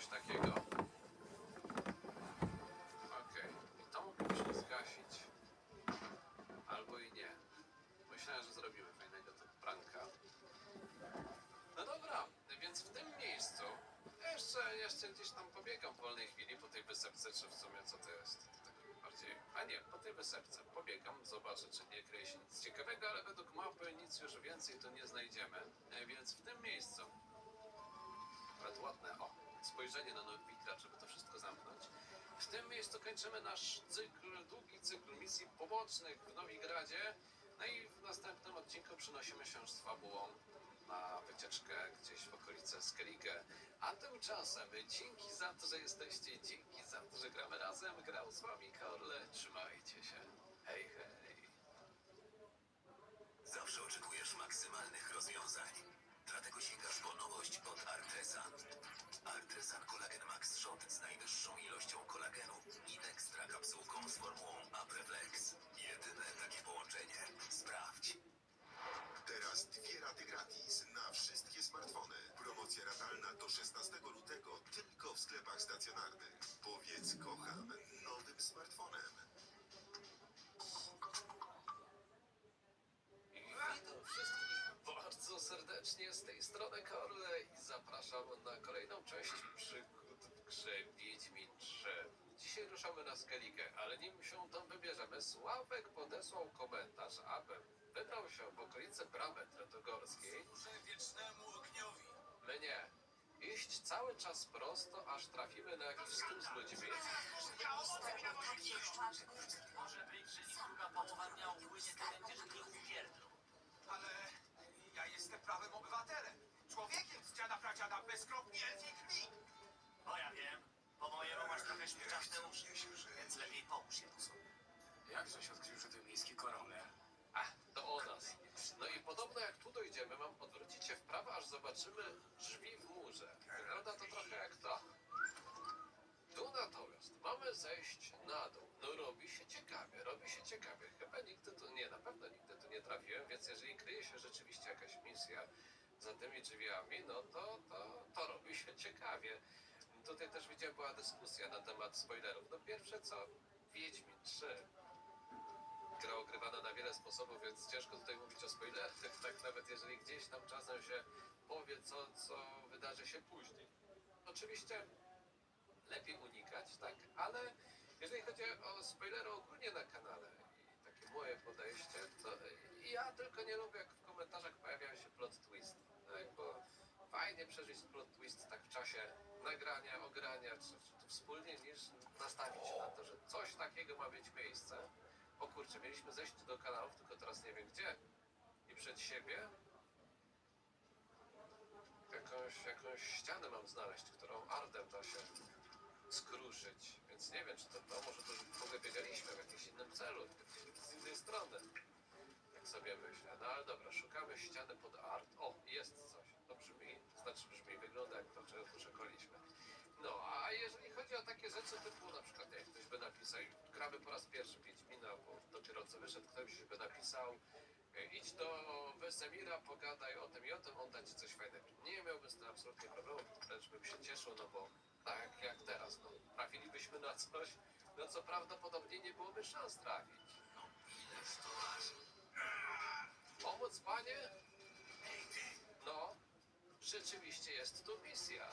czegoś takiego. Okej, i to moglibyśmy zgasić. Albo i nie. Myślałem, że zrobimy fajnego typu pranka. No dobra, więc w tym miejscu jeszcze, jeszcze gdzieś tam pobiegam w wolnej chwili po tej wysepce, czy w sumie co to jest? To tak bardziej... A nie, po tej wysepce pobiegam, zobaczę, czy nie kryje się nic ciekawego, ale według mapy nic już więcej tu nie znajdziemy. E, Więc w tym miejscu nawet ładne, o, spojrzenie na Nowika, żeby to wszystko zamknąć. W tym miejscu kończymy nasz cykl, długi cykl misji pobocznych w Nowigradzie. No i w następnym odcinku przenosimy się z fabułą na wycieczkę gdzieś w okolice Skellige. A tymczasem dzięki za to, że jesteście, dzięki za to, że gramy razem. Grał z wami Korle. Trzymajcie się. Hej, hej. Zawsze oczekujesz maksymalnych rozwiązań. Dlatego sięgasz po nowość od Artresan. Artresan Collagen Max Shot z najwyższą ilością kolagenu i ekstra kapsułką z formułą Apreflex. Jedyne takie połączenie. Sprawdź. Teraz dwie raty gratis na wszystkie smartfony. Promocja ratalna do 16 lutego tylko w sklepach stacjonarnych. Powiedz kocham serdecznie z tej strony Korle i zapraszam na kolejną część przygód w grze Wiedźmin 3. Dzisiaj ruszamy na Skellige, ale nim się tam wybierzemy, Sławek podesłał komentarz, abym wybrał się w okolice Bramy Tretogorskiej. Służę wiecznemu ogniowi. My nie. Iść cały czas prosto, aż trafimy na jakiś stół z ludźmi. Może być, że niech druga połowa dnia upłynie, to będziesz mnie upierdlu. Ale ja jestem prawym obywatelem. Człowiekiem z bezkropnie elfiej krwi. Bo ja wiem, po mojemu masz trochę śmieszne uszy, więc lepiej połóż się tu sobie. Jakżeś odkrył, że to miejski koroner? A, to o nas. No i podobno jak tu dojdziemy, mam odwrócić się w prawo, aż zobaczymy drzwi w murze. Wygląda to trochę jak to. Tu natomiast mamy zejść na dół. No robi się ciekawie, robi się ciekawie. Chyba nigdy tu, nie, na pewno nigdy tu nie trafiłem, więc jeżeli kryje się rzeczywiście jakaś misja za tymi drzwiami, no to, to, to robi się ciekawie. Tutaj też widziałem, była dyskusja na temat spoilerów. No pierwsze co, Wiedźmin 3 gra ogrywana na wiele sposobów, więc ciężko tutaj mówić o spoilerach, tak nawet jeżeli gdzieś tam czasem się powie, co, co wydarzy się później. Oczywiście lepiej unikać, tak, ale jeżeli chodzi o spoilery ogólnie na kanale i takie moje podejście, to ja tylko nie lubię, jak w komentarzach pojawiają się plot twist, bo fajnie przeżyć plot twist tak w czasie nagrania, ogrania, czy, czy wspólnie, niż nastawić się na to, że coś takiego ma mieć miejsce. O kurczę, mieliśmy zejść do kanałów, tylko teraz nie wiem gdzie. I przed siebie jakąś, jakąś ścianę mam znaleźć, którą ardem da się skruszyć. Więc nie wiem, czy to to, może to w ogóle biegaliśmy w jakimś innym celu, z innej strony. Sobie myślę. No ale dobra, szukamy ściany pod art. O, jest coś. To brzmi, znaczy brzmi, wygląda jak to, czego szukaliśmy. No, a jeżeli chodzi o takie rzeczy typu na przykład jak ktoś by napisał, gramy po raz pierwszy Wiedźmina, bo dopiero co wyszedł, ktoś by napisał e, idź do Wesemira, pogadaj o tym i o tym, on da ci coś fajnego. Nie miałbym z tym absolutnie problemu, wręcz bym się cieszył, no bo tak jak teraz, no, trafilibyśmy na coś, no co prawdopodobnie nie byłoby szans trafić. No ileż to Pomóc, panie? Ej ty, No, rzeczywiście jest tu misja.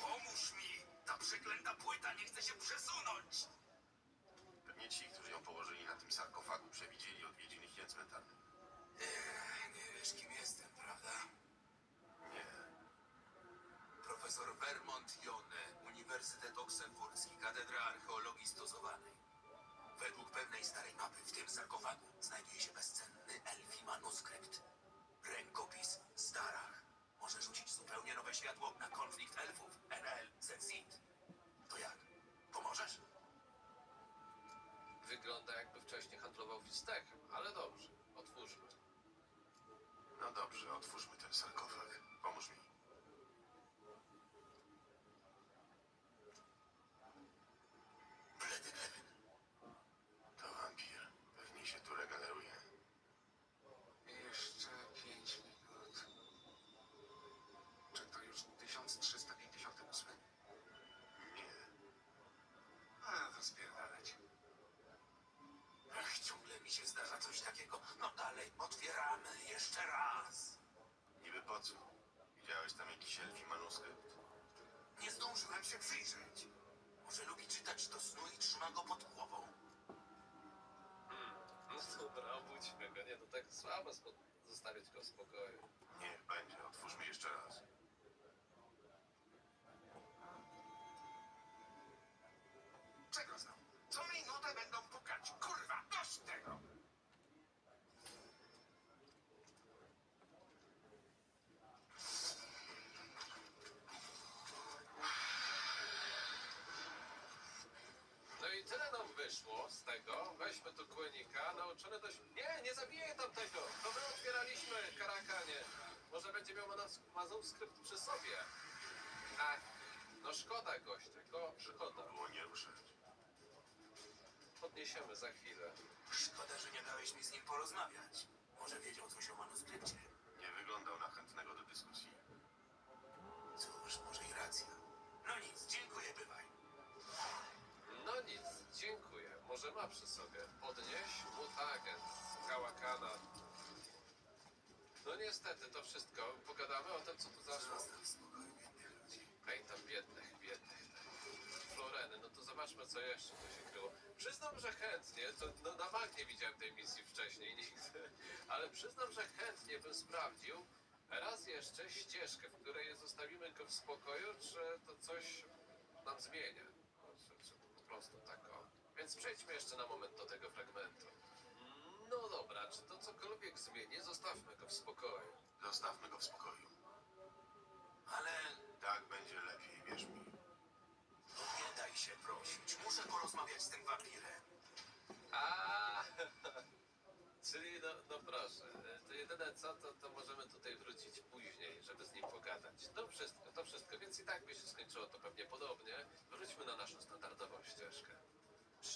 pomóż mi! Ta przeklęta płyta nie chce się przesunąć! Pewnie ci, którzy ją położyli na tym sarkofagu, przewidzieli odwiedziny hien cmentarnych. Nie wiesz kim jestem, prawda? Nie. Profesor Vermont Jone, Uniwersytet Oksenfurski, Katedra Archeologii Stosowanej. Według pewnej starej mapy w tym sarkofagu znajduje się bezcenny elfi manuskrypt. Rękopis Starach. Może rzucić zupełnie nowe światło na konflikt elfów NL Zenzit. To jak? Pomożesz? Wygląda jakby wcześniej handlował fistechem, ale dobrze, otwórzmy. No dobrze, otwórzmy ten sarkofag. Pomóż mi. Co? Widziałeś tam jakiś elfi manuskrypt? Nie zdążyłem się przyjrzeć. Może lubi czytać do snu i trzyma go pod głową? No dobra, obudźmy go, nie, to tak słabo spo- zostawiać go w spokoju. Nie, będzie. Otwórzmy jeszcze raz. Wyszło z tego. Weźmy tu kłynika, nauczony dość... Nie, nie zabijaj tamtego! To my otwieraliśmy, karakanie. Może będzie miał manuskrypt przy sobie. Ach, no szkoda gościa, go szkoda. Było nie ruszać. Podniesiemy za chwilę. Szkoda, że nie dałeś mi z nim porozmawiać. Może wiedział coś o manuskrypcie. Może ma przy sobie. Podnieś mutagent z Kałakana. No niestety, to wszystko. Pogadamy o tym, co tu zaszło. Zostaw w spokoju biednych ludzi. Ej, tam biednych, biednych. Floreny, no to zobaczmy, co jeszcze tu się kryło. Przyznam, że chętnie, to no, na bank nie widziałem tej misji wcześniej nigdy, ale przyznam, że chętnie bym sprawdził raz jeszcze ścieżkę, w której zostawimy go w spokoju, czy to coś nam zmienia. Czy po prostu tak o. Więc przejdźmy jeszcze na moment do tego fragmentu. No dobra, czy to cokolwiek zmieni, zostawmy go w spokoju. Zostawmy go w spokoju. Ale Tak będzie lepiej, wierz mi. nie daj się prosić. Muszę porozmawiać z tym wampirem. A, czyli no, no proszę, to jedyne co, to, to możemy tutaj wrócić później, żeby z nim pogadać. To wszystko, to wszystko, więc i tak by się skończyło to pewnie podobnie. Wróćmy na naszą standardową ścieżkę.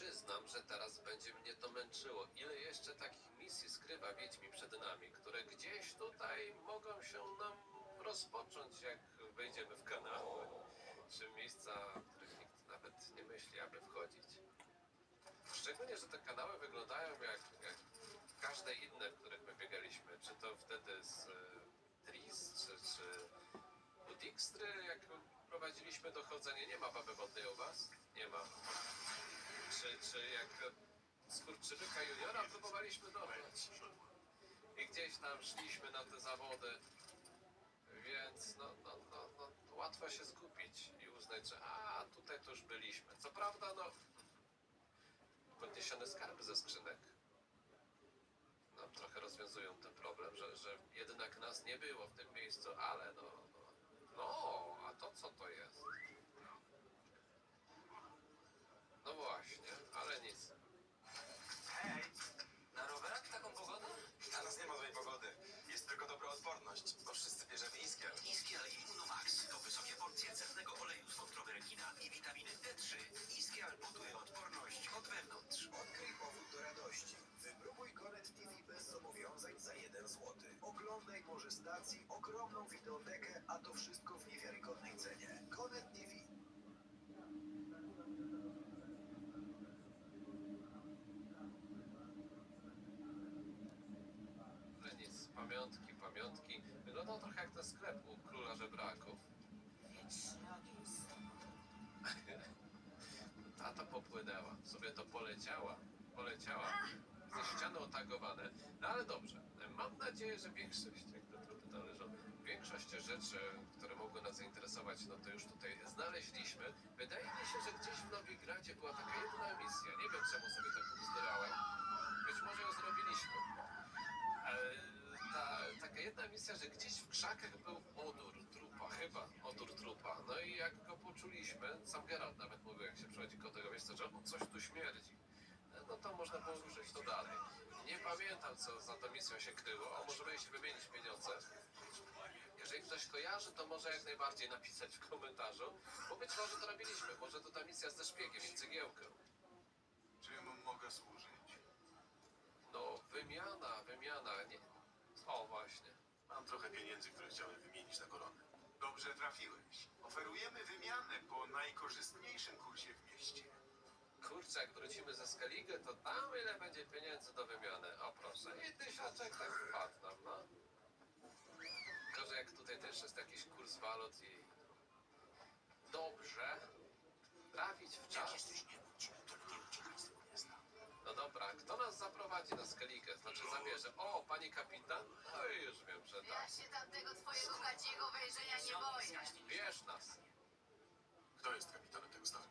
Przyznam, że teraz będzie mnie to męczyło. Ile jeszcze takich misji skrywa Wiedźmi przed nami, które gdzieś tutaj mogą się nam rozpocząć, jak wejdziemy w kanały, czy miejsca, w których nikt nawet nie myśli, aby wchodzić. Szczególnie, że te kanały wyglądają jak, jak każde inne, w których my biegaliśmy. Czy to wtedy z e, Tris, czy, czy u Dijkstry, jak prowadziliśmy dochodzenie. Nie ma baby wodnej u was? Nie ma. Czy, czy jak e, skurczybyka juniora próbowaliśmy dobyć. I gdzieś tam szliśmy na te zawody. Więc no, no, no, no, łatwo się skupić i uznać, że a, tutaj to już byliśmy. Co prawda, no, podniesione skarby ze skrzynek. No, trochę rozwiązują ten problem, że, że jednak nas nie było w tym miejscu, ale no, no, no, a to co to jest? No właśnie, ale nic. Hej, Na rowerach w taką pogodę? teraz nie ma złej pogody. Jest tylko dobra odporność, bo wszyscy bierzemy iskiel. Iskial Immunomax to wysokie porcje cennego oleju z wątroby rekina i witaminy D3. Iskial buduje odporność od wewnątrz. Odkryj powód do radości. Wypróbuj Gonet TV bez zobowiązań za 1 zł. Oglądaj może stacji, ogromną wideotekę, a to wszystko w niewiarygodnej cenie. Gonet TV. Ale nic, pamiątki, pamiątki. Wyglądał trochę jak ten sklep u króla żebraków. Tata popłynęła, sobie to poleciała, poleciała. Ze ściany otagowane. No ale dobrze, mam nadzieję, że większość, jak te trupy należą, większość rzeczy, które mogły nas zainteresować, no to już tutaj znaleźliśmy. Wydaje mi się, że gdzieś w Nowigradzie była taka jedna misja. Nie wiem, czemu sobie tak ubzdurałem. Być może ją zrobiliśmy. E, ta, taka jedna misja, że gdzieś w krzakach był odór trupa, chyba odór trupa. No i jak go poczuliśmy, sam Geralt nawet mówił, jak się przychodzi koło tego miejsca, że o, coś tu śmierdzi. No to można było ruszyć to dalej. Nie pamiętam, co za tą misją się kryło. O, możemy się wymienić pieniądze. Jeżeli ktoś kojarzy, to może jak najbardziej napisać w komentarzu, bo być może to robiliśmy. Może to ta misja ze szpiegiem i cegiełką. Czym mogę służyć? No, wymiana, wymiana. Nie... O, właśnie. Mam trochę pieniędzy, które chciałem wymienić na koronę. Dobrze trafiłeś. Oferujemy wymianę po najkorzystniejszym kursie w mieście. Kurczę, jak wrócimy ze Skellige, to tam ile będzie pieniędzy do wymiany. O proszę, i tysiaczek tak wpadł nam, no. że jak tutaj też jest jakiś kurs walut i dobrze trafić w Jak czas. jesteś nie No dobra, kto nas zaprowadzi na Skellige? Znaczy zabierze. O, pani kapitan? No i już wiem, że Ja tak. się tamtego twojego gadziego wejrzenia nie boję. Bierz nas. Kto jest kapitanem tego statku?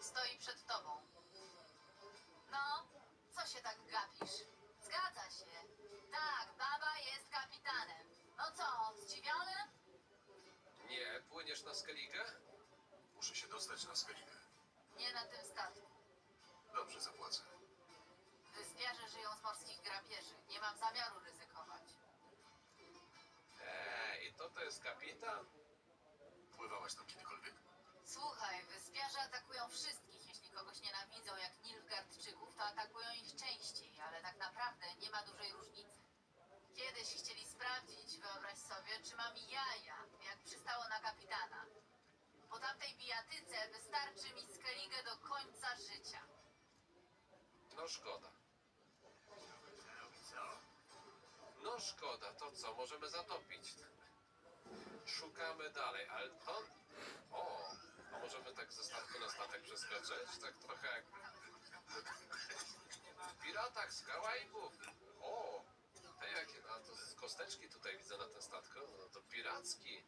Stoi przed tobą. No, co się tak gapisz? Zgadza się. Tak, baba jest kapitanem. No co, zdziwiony? Nie, płyniesz na Skellige? Muszę się dostać na Skellige. Morskich grabieży. Nie mam zamiaru ryzykować. Eee, i to to jest kapitan? Pływałaś tam kiedykolwiek? Słuchaj, wyspiarze atakują wszystkich. Jeśli kogoś nienawidzą jak Nilfgaardczyków, to atakują ich częściej, ale tak naprawdę nie ma dużej różnicy. Kiedyś chcieli sprawdzić, wyobraź sobie, czy mam jaja, jak przystało na kapitana. Po tamtej bijatyce wystarczy mi skeligę do końca życia. No szkoda. No szkoda, to co, możemy zatopić. Szukamy dalej, ale to... O, a możemy tak ze statku na statek przeskoczyć? Tak trochę jak... W piratach z Karaibów. O, te jakie, a to kosteczki tutaj widzę na tym statku. No to piracki.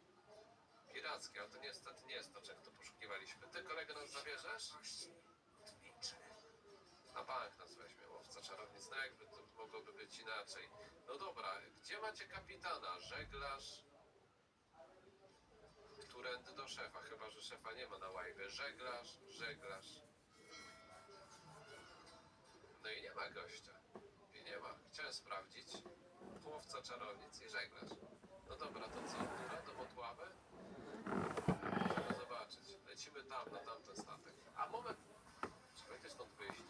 Piracki, ale to niestety nie jest to, czego tu poszukiwaliśmy. Ty kolego nas zabierzesz? Na bank nas weźmie czarownic. No jakby to mogłoby być inaczej. No dobra, gdzie macie kapitana? Żeglarz? Którędy do szefa? Chyba, że szefa nie ma na łajbie. Żeglarz, żeglarz. No i nie ma gościa. I nie ma. Chciałem sprawdzić. Łowca czarownic i żeglarz. No dobra, to co? Góra do Motławy? Chcemy zobaczyć. Lecimy tam, na tamten statek. A moment. Czy będzie stąd wyjście?